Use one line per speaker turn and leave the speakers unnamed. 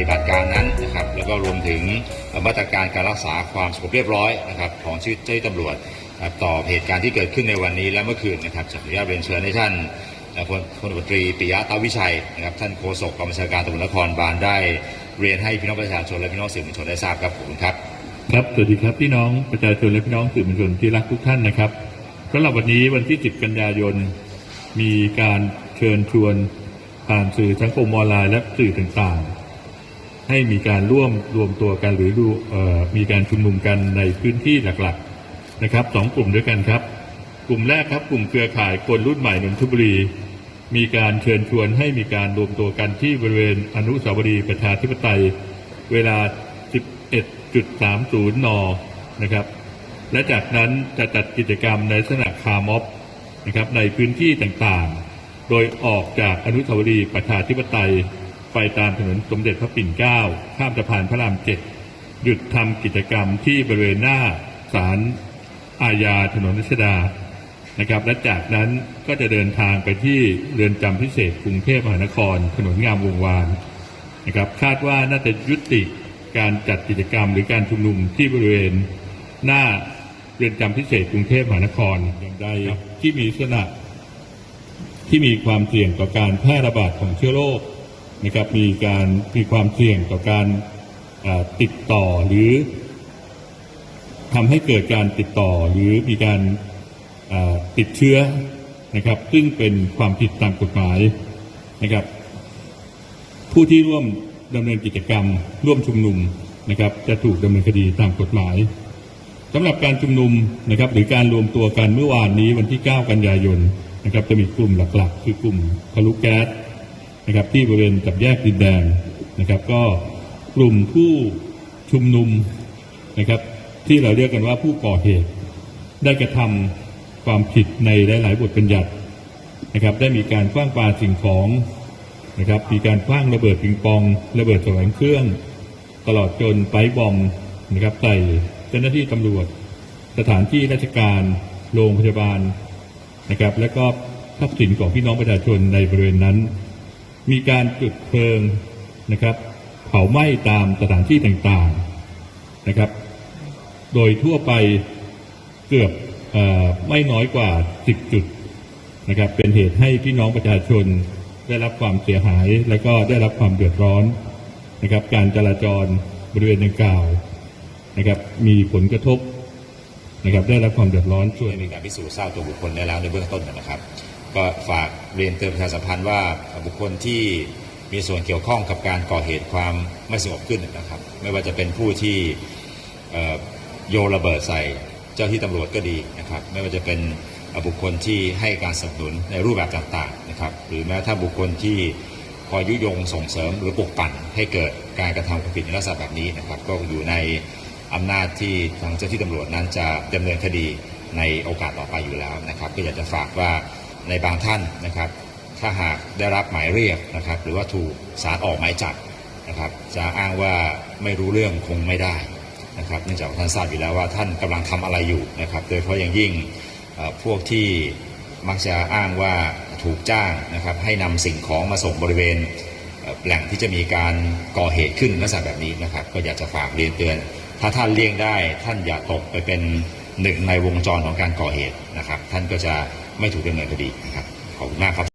ฏิบัติการนั้นนะครับแล้วก็รวมถึงมาตรการการรักษาความสงบเรียบร้อยนะครับของชื่อเจ้าที่ตำรวจต่อเหตุการณ์ที่เกิดขึ้นในวันนี้และเมื่อคืนนะครับจะขออนุญาตเรียนเชิญให้ท่านพลพลตตรีปิยะตาวิชัยนะครับท่านโฆษกกองบัญชาการตำรวจนครบาลได้เรียนให้พี่น้องประชาชนและพี่น้องสื่อมวลชนได้ทราบครับผมครับ
ครับสวัสดีครับพี่น้องประชาชนและพี่น้องสื่อมวลชนที่รักทุกท่านนะครับสำหรับวันนี้วันที่ 10 กันยายน มีการเชิญชวนผ่านสื่อสังคมออนไลน์และสื่อต่างๆ ให้มีการร่วมรวมตัวกันหรือมีการชุมนุมกันในพื้นที่หลักๆนะครับสองกลุ่มด้วยกันครับ กลุ่มแรกครับกลุ่มเครือข่ายคนรุ่นใหม่นนทบุรี มีการเชิญชวนให้มีการรวมตัวกันที่บริเวณอนุสาวรีย์ประชาธิปไตย เวลา 11.30 น นะครับ และจากนั้นจะจัดกิจกรรมในลักษณะคาร์ม็อบนะครับในพื้นที่ต่างๆ โดยออกจากอนุสาวรีย์ประชาธิปไตย ไปตามถนนสมเด็จพระปิ่นเกล้าข้ามสะพานพระรามเจ็ดหยุดทำกิจกรรมที่บริเวณหน้าศาลอาญาถนนรัชดานะครับ และจากนั้นก็จะเดินทางไปที่เรือนจำพิเศษกรุงเทพมหานคร ถนนงามวงวานนะครับ คาดว่าน่าจะยุติการจัดกิจกรรมหรือการชุมนุมที่บริเวณหน้าเรือนจำพิเศษกรุงเทพมหานครอย่างใดที่มีลักษณะที่มีความเสี่ยงต่อการแพร่ระบาดของเชื้อโรค นะครับมีการมีความเสี่ยงต่อการติดต่อหรือทำให้เกิดการติดต่อหรือมีการติดเชื้อนะครับ ซึ่งเป็นความผิดตามกฎหมายนะครับ ผู้ที่ร่วมดำเนินกิจกรรม ร่วมชุมนุมนะครับ จะถูกดำเนินคดีตามกฎหมายสำหรับการชุมนุมนะครับหรือการรวมตัวกันเมื่อวานนี้วันที่ 9 กันยายนนะครับจะมีกลุ่มหลักๆ คือกลุ่มทะลุแก๊ส นะครับที่บริเวณกับแยกดินแดงนะครับก็กลุ่มผู้ชุมนุมนะครับที่เราเรียกกันว่าผู้ก่อเหตุ ได้กระทำความผิดในหลาย ๆ บทบัญญัตินะครับได้มีการคว้างปาสิ่งของนะครับมีการคว้างระเบิดปิงปอง ระเบิดแสวงเครื่อง ตลอดจนไปบอมนะครับใส่เจ้าหน้าที่ตำรวจ สถานที่ราชการโรงพยาบาลนะครับและก็ทรัพย์สินของพี่น้องประชาชนในบริเวณนั้น มีการจุดเพลิงนะครับ เผาไหม้ตามสถานที่ต่างๆนะครับ โดยทั่วไปเกือบอไม่น้อยกว่า 10 จุดนะครับ เป็นเหตุให้พี่น้องประชาชนได้รับความเสียหายและก็ได้รับความเดือดร้อนนะครับ การจราจรบริเวณดังกล่าวนะครับ มีผลกระทบนะครับได้รับความเดือดร้อนส่วน
ได้มีการพิสูจน์ทราบตัวบุคคลได้แล้วในเบื้องต้นนะครับ ก็ฝากเรียนเตือนประชาสัมพันธ์ว่าบุคคลที่มีส่วนเกี่ยวข้องกับการก่อเหตุความไม่สงบขึ้นนะครับ ไม่ว่าจะเป็นผู้ที่โยระเบิดใส่เจ้าที่ตำรวจก็ดีนะครับ ไม่ว่าจะเป็นบุคคลที่ให้การสนับสนุนในรูปแบบต่างๆนะครับ หรือแม้ถ้าบุคคลที่คอยยุยงส่งเสริมหรือปลุกปั่นให้เกิดการกระทำความผิดในลักษณะแบบนี้นะครับ ก็อยู่ในอำนาจที่ทางเจ้าที่ตำรวจนั้นจะดำเนินคดีในโอกาสต่อไปอยู่แล้วนะครับ ก็อยากจะฝากว่า ในบางท่านนะครับ ถ้าหากได้รับหมายเรียกนะครับ หรือว่าถูกศาลออกหมายจับนะครับ จะอ้างว่าไม่รู้เรื่องคงไม่ได้นะครับ เนื่องจากท่านทราบอยู่แล้วว่าท่านกำลังทำอะไรอยู่นะครับ โดยเฉพาะอย่างยิ่งพวกที่มักจะอ้างว่าถูกจ้างนะครับ ให้นำสิ่งของมาส่งบริเวณแหล่งที่จะมีการก่อเหตุขึ้นลักษณะแบบนี้นะครับ ก็อยากจะฝากเรียนเตือน ถ้าท่านเลี่ยงได้ ท่านอย่าตกไปเป็นหนึ่งในวงจรของการก่อเหตุนะครับ ท่านก็จะ ไม่ถูกดำเนินคดีนะครับขอบคุณมากครับ